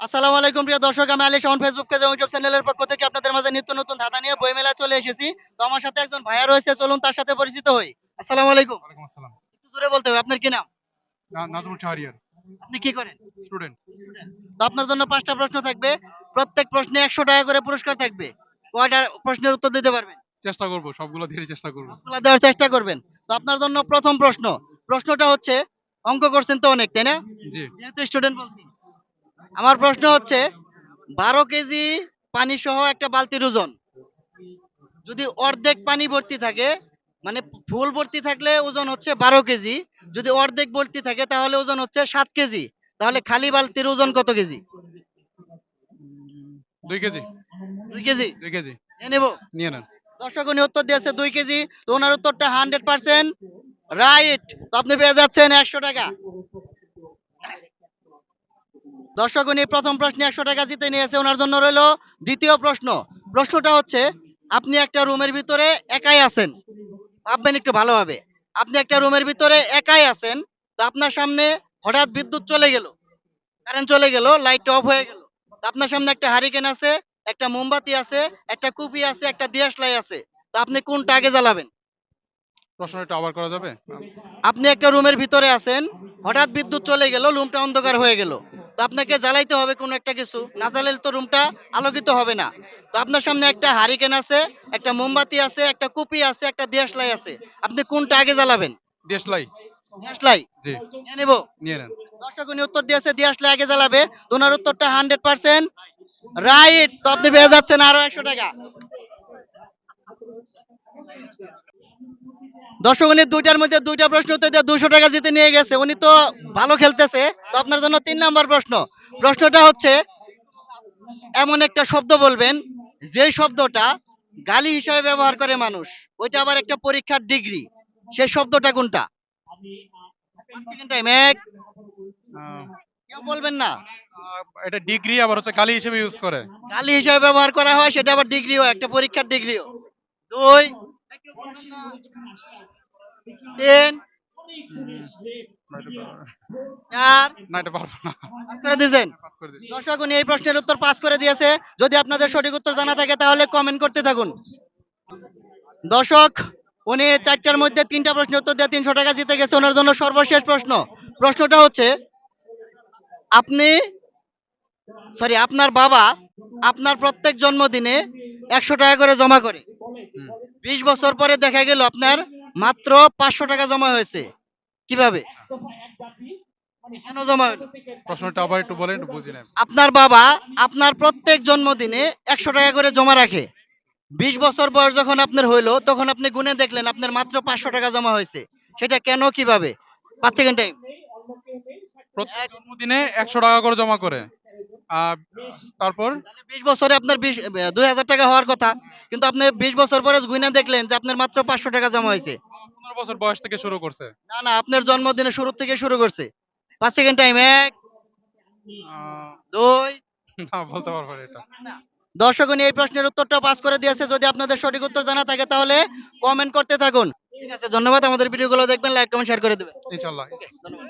আসসালামু আলাইকুম প্রিয় দর্শক আমি আলী শাহন ফেসবুক পেজ এবং ইউটিউব চ্যানেলের পক্ষ থেকে আপনাদের মাঝে নিত্য নতুন ধাঁধা নিয়ে বই মেলা চলে এসেছি। তো আমার সাথে একজন ভাইয়া রয়েছে চলুন তার সাথে পরিচিত হই। আসসালামু আলাইকুম। ওয়ালাইকুম আসসালাম। একটু জোরে বলতে হবে আপনার কি নাম? নাজমুল শাহরিয়ার। আপনি কি করেন? স্টুডেন্ট। তো আপনার জন্য পাঁচটা প্রশ্ন থাকবে। প্রত্যেক প্রশ্নে একশো টাকা করে পুরস্কার থাকবে। কয়টা প্রশ্নের উত্তর দিতে পারবেন? চেষ্টা করব সবগুলো ধীরে চেষ্টা করব। সবগুলা দেওয়ার চেষ্টা করবেন। তো আপনার জন্য প্রথম প্রশ্ন। প্রশ্নটা হচ্ছে অঙ্ক করছেন তো অনেক তাই না? জি। যেহেতু স্টুডেন্ট বলছি। আমার প্রশ্ন হচ্ছে বারো কেজি পানি সহ একটা বালতির ওজন যদি অর্ধেক পানি ভর্তি থাকে মানে ফুল ভর্তি থাকলে ওজন হচ্ছে বারো কেজি যদি অর্ধেক ভর্তি থাকে তাহলে ওজন হচ্ছে সাত কেজি তাহলে খালি বালতির ওজন কত কেজি? দুই কেজি। দুই কেজি? দুই কেজি। নিয়ে নেব। নিয়ে নেন। দর্শক উনি উত্তর দিয়েছে দুই কেজি তো ওনার উত্তরটা হান্ড্রেড পার্সেন্ট রাইট তো আপনি পেয়ে যাচ্ছেন একশো টাকা। দর্শক উনি প্রথম প্রশ্নে একশো টাকা জিতে নিয়েছে ওনার জন্য রইল দ্বিতীয় প্রশ্ন। প্রশ্নটা হচ্ছে আপনি একটা রুমের ভিতরে একাই আছেন? ভাববেন একটু ভালোভাবে। আপনি একটা রুমের ভিতরে একাই আছেন তো আপনার সামনে হঠাৎ বিদ্যুৎ চলে গেল কারেন্ট চলে গেল লাইট অফ হয়ে গেল। তো আপনার সামনে একটা হারিকেন আছে একটা মোমবাতি আছে একটা কুপি আছে একটা দিয়াশলাই আছে তো আপনি কোনটা আগে জ্বালাবেন? আবার করা যাবে? আপনি একটা রুমের ভিতরে আছেন হঠাৎ বিদ্যুৎ চলে গেল রুমটা অন্ধকার হয়ে গেল। তো আপনাকে জ্বালাইতে হবে কোনো একটা কিছু। না জ্বালালে তো রুমটা আলোকিত হবে না। তো আপনার সামনে একটা হারিকেন আছে একটা মোমবাতি আছে একটা কুপি আছে একটা দিয়াশলাই আছে। আপনি কোনটা আগে জ্বালাবেন? দেশলাই। দিয়াশলাই জি। নিয়ে নেব। নিয়ে নেন। দর্শক উনি উত্তর দিয়েছে দিয়াশলাই আগে জ্বালাবে। ওনার উত্তরটা হান্ড্রেড পার্সেন্ট রাইট তো আপনি পেয়ে যাচ্ছেন আরও একশো টাকা। দর্শক উনি দুইটার মধ্যে দুইটা প্রশ্ন উত্তর দিয়ে দুশো টাকা জিতে নিয়ে গেছে উনি তো ভালো খেলতেছে। তো আপনার জন্য তিন নাম্বার প্রশ্ন। প্রশ্নটা হচ্ছে এমন একটা শব্দ বলবেন যে শব্দটা গালি হিসাবে ব্যবহার করে মানুষ। ওইটা আবার একটা পরীক্ষার ডিগ্রি। সেই শব্দটা কোনটা? কেউ বলবেন না? এটা ডিগ্রি আবার হচ্ছে গালি হিসেবে ইউজ করে। গালি হিসাবে ব্যবহার করা হয় সেটা আবার ডিগ্রিও একটা পরীক্ষার ডিগ্রিও। দুই। তিন চার না এটা পারব না পাস করে দিয়েছেন? পাস করে দিচ্ছি দর্শক উনি এই প্রশ্নের উত্তর পাস করে দিয়েছে। যদি আপনাদের সঠিক উত্তর জানা থাকে তাহলে কমেন্ট করতে থাকুন। দর্শক উনি চারটার মধ্যে তিনটা প্রশ্নের উত্তর দিয়ে তিনশো টাকা জিতে গেছে। ওনার জন্য সর্বশেষ প্রশ্ন। প্রশ্নটা হচ্ছে আপনি সরি আপনার বাবা আপনার প্রত্যেক জন্মদিনে একশো টাকা করে জমা করে। বিশ বছর পরে দেখা গেল আপনার মাত্র পাঁচশো টাকা জমা হয়েছে। কীভাবে? কেন জমা হলো প্রশ্নটা আবার একটু বলেন একটু বুঝি না আপনার বাবা আপনার প্রত্যেক জন্মদিনে একশো টাকা করে জমা রাখে। বিশ বছর বয়স যখন আপনার হইল তখন আপনি গুনে দেখলেন আপনার মাত্র পাঁচশো টাকা জমা হয়েছে। সেটা কেন কীভাবে? পাঁচ সেকেন্ড টাইম প্রত্যেক জন্মদিনে একশো টাকা করে জমা করে। তারপর? বিশ বছরে আপনার বিশ দুই হাজার টাকা হওয়ার কথা। কিন্তু আপনি বিশ বছর পরে গুনে দেখলেন যে আপনার মাত্র পাঁচশো টাকা জমা হয়েছে। পনেরো বছর বয়স থেকে শুরু করছে। না না আপনার জন্মদিনের শুরু থেকে শুরু করছে। পাঁচ সেকেন্ড টাইম এক দুই। না বলতে পারব এটা। দর্শক এই প্রশ্নের উত্তরটা পাস করে দিয়েছে। যদি আপনাদের সঠিক উত্তর জানা থাকে তাহলে কমেন্ট করতে থাকুন। ঠিক আছে ধন্যবাদ। আমাদের ভিডিওগুলো দেখবেন লাইক কমেন্ট শেয়ার করে দেবেন। ধন্যবাদ।